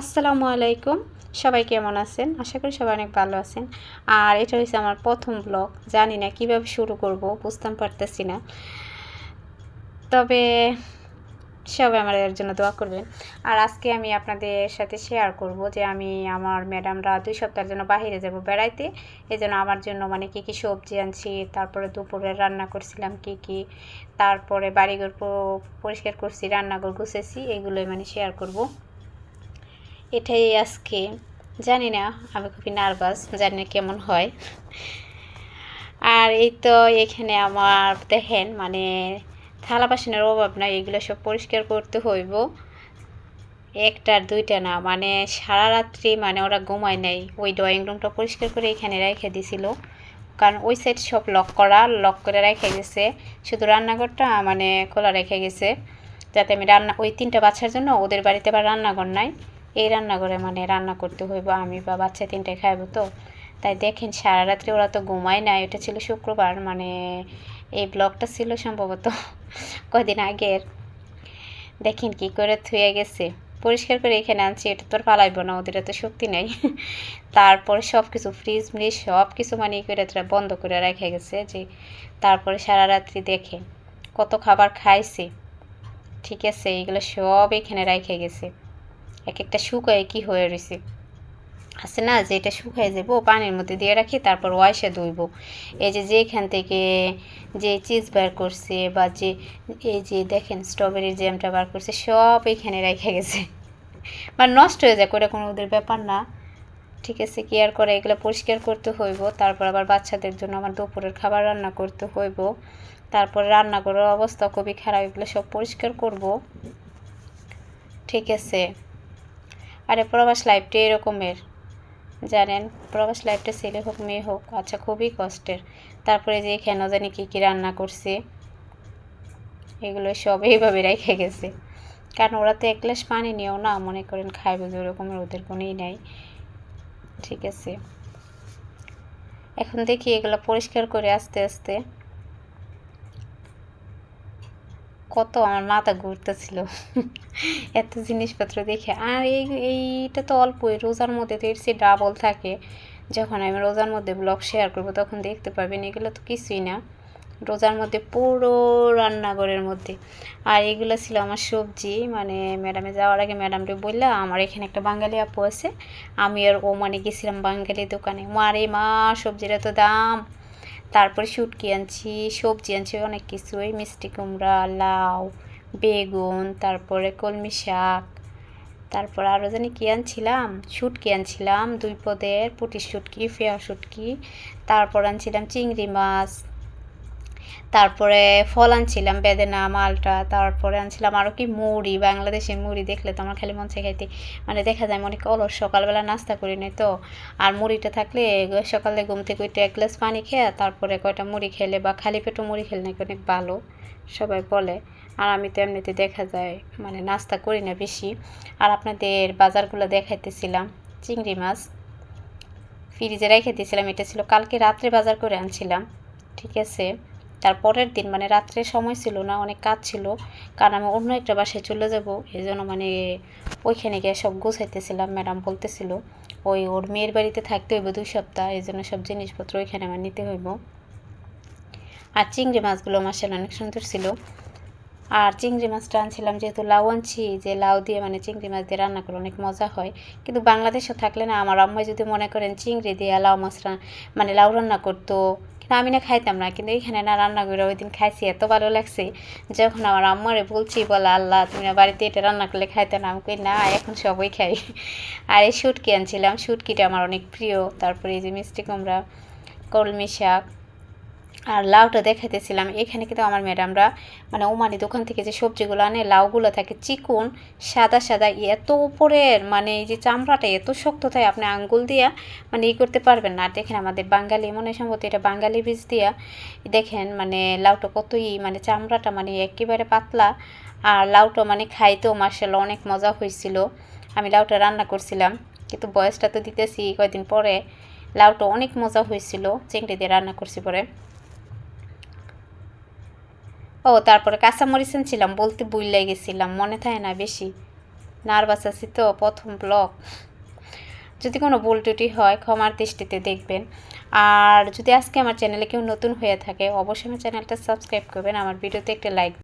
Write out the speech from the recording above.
আসসালামু আলাইকুম। সবাই কেমন আছেন? আশা করি সবাই অনেক ভালো আছেন। আর এটা হচ্ছে আমার প্রথম ব্লগ জানি না কীভাবে শুরু করব, বুঝতাম পারতেছি না। তবে সবাই আমার এর জন্য দোয়া করবেন। আর আজকে আমি আপনাদের সাথে শেয়ার করব যে আমি আমার ম্যাডামরা দুই সপ্তাহের জন্য বাইরে যাব বেড়াইতে। এই জন্য আমার জন্য মানে কী কী সবজি আনছি, তারপরে দুপুরে রান্না করছিলাম কি কি, তারপরে বাড়িঘর পরিষ্কার করছি, রান্নাঘর গুছেছি এগুলোই মানে শেয়ার করব। এটাই আজকে। জানি না, আমি খুবই নার্ভাস, জানি না কেমন হয়। আর এই তো এখানে আমার দেখেন মানে থালা বাসনের অভাব নাই, এগুলো সব পরিষ্কার করতে হইব। একটার দুইটা না মানে সারা রাত্রি মানে ওরা ঘুমায় নাই। ওই ড্রয়িং রুমটা পরিষ্কার করে এখানে রেখে দিছিল। কারণ ওই সাইড সব লক করা লক করে রেখে গেছে। শুধু রান্নাঘরটা মানে খোলা রেখে গেছে। যাতে আমি রান্না, ওই তিনটা বাচ্চার জন্য ওদের বাড়িতে আবার রান্নাঘর নাই। এই রান্নাঘরে মানে রান্না করতে হইব, আমি বা বাচ্চা তিনটায় খাইব তো। তাই দেখেন সারা রাত্রি ওরা তো ঘুমায় না এটা ছিল শুক্রবার মানে এই ব্লগটা ছিল সম্ভবত কদিন আগের। দেখেন কি করে থুয়ে গেছে। পরিষ্কার করে এখানে আনছি, এটা তো আর পালাইব না, ওদের এত শক্তি নেই। তারপরে সব কিছু ফ্রিজ ফ্রিজ সব কিছু মানে করে তারা বন্ধ করে রেখে গেছে যে, তারপরে সারা রাত্রি দেখে কত খাবার খাইছে। ঠিক আছে, এগুলো সব এখানে রেখে গেছে। এক একটা শুকায় কি হয়ে রয়েছে আছে না যে এটা শুকায় যাব পানির মধ্যে দিয়ে রাখি, তারপর ওয়াইসে ধুইব। এই যে যেখান থেকে যে চিজ বার করছে বা যে, এই যে দেখেন স্ট্রবেরি জ্যামটা বার করছে, সব এখানে রেখে গেছে। বা নষ্ট হয়ে যায় করে কোনো ওদের ব্যাপার না। ঠিক আছে, কি আর করে, এগুলো পরিষ্কার করতে হইব। তারপর আবার বাচ্চাদের জন্য আমার দুপুরের খাবার রান্না করতে হইব। তারপর রান্না করার অবস্থা খুবই খারাপ, এগুলো সব পরিষ্কার করব। ঠিক আছে। আরে প্রবাস লাইফটা এরকমের। জানেন প্রবাস লাইফটা ছেলে হোক, মেয়ে হোক আচ্ছা খুবই কষ্টের। তারপরে যে কেন জানি কী কী রান্না করছে, এগুলো সব এইভাবে রেখে গেছে। কারণ ওরা তো এক গ্লাস পানি নিয়েও না, মনে করেন খাইবে যে ওরকমের ওদের কোনোই নাই। ঠিক আছে। এখন দেখি এগুলো পরিষ্কার করে আস্তে আস্তে কত আমার মাথা ঘুরতেছিল। এত জিনিসপত্র দেখে। আর এই, এইটা তো অল্পই, রোজার মধ্যে তো এর চেয়ে ডাবল থাকে। যখন আমি রোজার মধ্যে ব্লগ শেয়ার করব, তখন দেখতে পাবেন এগুলো তো কিছুই না। রোজার মধ্যে পুরো রান্নাঘরের মধ্যে। আর এগুলো ছিল আমার সবজি মানে ম্যাডামে যাওয়ার আগে ম্যাডামকে বললাম, আমার এখানে একটা বাঙালি আপু আছে। আমি আর ও মানে গেছিলাম বাঙালি দোকানে। মারে মা, সবজির এত দাম। তারপরে শুটকি আনছি, সবজি আনছি, অনেক কিছুই মিষ্টি কুমড়া, লাউ, বেগুন, তারপরে কলমি শাক, তারপর আরও জানি কী আনছিলাম? শুটকি আনছিলাম, দুই পদের পুটি শুটকি, ফেয়া শুটকি। তারপর আনছিলাম চিংড়ি মাছ তারপরে ফল আনছিলাম, বেদেনা, মালটা, তারপরে আনছিলাম আরও কি মুড়ি, বাংলাদেশের মুড়ি দেখলে তো আমার খালি মন খাইতে। মানে দেখা যায় অনেক অলস, সকালবেলা নাস্তা করি নাই তো। আর মুড়িটা থাকলে সকালে ঘুম থেকে উঠে এক গ্লাস পানি খেয়ে তারপরে কয়টা মুড়ি খেলে বা খালি পেটও মুড়ি খেলে নাকি অনেক ভালো, সবাই বলে। আর আমি তো এমনিতে দেখা যায় মানে নাস্তা করি না বেশি। আর আপনাদের বাজারগুলো দেখাইতেছিলাম, চিংড়ি মাছ। ফ্রিজে রেখে দিয়েছিলাম, এটা ছিল কালকে রাত্রে বাজার করে আনছিলাম, ঠিক আছে। তারপরের দিন মানে রাত্রে সময় ছিল না, অনেক কাজ ছিল। কারণ আমি অন্য একটা বাসায় চলে যাব, এই জন্য মানে ওইখানে গিয়ে সব গুছাইতেছিলাম, ম্যাডাম বলতেছিল, ওই ওর মেয়ের বাড়িতে থাকতে হইব দুই সপ্তাহ, এই জন্য সব জিনিসপত্র ওইখানে আমার নিতে হইব। আর চিংড়ি মাছগুলো আমার অনেক সুন্দর ছিল। আর চিংড়ি মাছটা আনছিলাম যেহেতু লাউ আনছি যে লাউ দিয়ে মানে চিংড়ি মাছ দিয়ে রান্না করে অনেক মজা হয়। কিন্তু বাংলাদেশে থাকলে না আমার আম্মা যদি মনে করেন চিংড়ি দিয়ে লাউ মাছ মানে লাউ রান্না করতো, কিন্তু আমি না খাইতাম না। কিন্তু এইখানে না রান্না করে ওই দিন খাইছি, এত ভালো লাগছে। যখন আমার আম্মারে বলছি, বলে, আল্লাহ, তুমি না বাড়িতে এটা রান্না করলে খাইতে না? আমি না, এখন সবই খাই। আর এই শুটকি আনছিলাম, শুটকিটা আমার অনেক প্রিয়। তারপরে এই যে মিষ্টি কুমড়া, কলমি শাক আর লাউটা দেখাইতেছিলাম, এখানে কিন্তু আমার ম্যাডামরা মানে ওমানি দোকান থেকে যে সবজিগুলো আনে, লাউগুলো থাকে চিকুন, সাদা সাদা, এত উপরের মানে এই যে চামড়াটা এত শক্ত থাকে আপনি আঙ্গুল দিয়া মানে ই করতে পারবেন না। আর দেখেন আমাদের বাঙালি, মনে সম্ভবত এটা বাঙালি বীজ দিয়া, দেখেন মানে লাউটা কতই মানে চামড়াটা মানে একেবারে পাতলা, আর লাউটা মানে খাইতেও মার্শাল্লাহ অনেক মজা হয়েছিল আমি লাউটা রান্না করছিলাম, কিন্তু বয়সটা তো দিতেছি কয়েকদিন পরে, লাউটা অনেক মজা হয়েছিল চিংড়ি দিয়ে রান্না করছি পরে। ও, তারপরে কাঁচামরিচ ছিলাম, বলতে বুইলাই গেছিলাম, মনে থাকে না বেশি। নার্ভাস আছি তো, প্রথম ব্লগ। যদি কোনো ভুল টুটি হয়, ক্ষমার দৃষ্টিতে দেখবেন। আর যদি আজকে আমার চ্যানেলে কেউ নতুন হয়ে থাকে, অবশ্যই আমার চ্যানেলটা সাবস্ক্রাইব করবেন, আমার ভিডিওতে একটা লাইক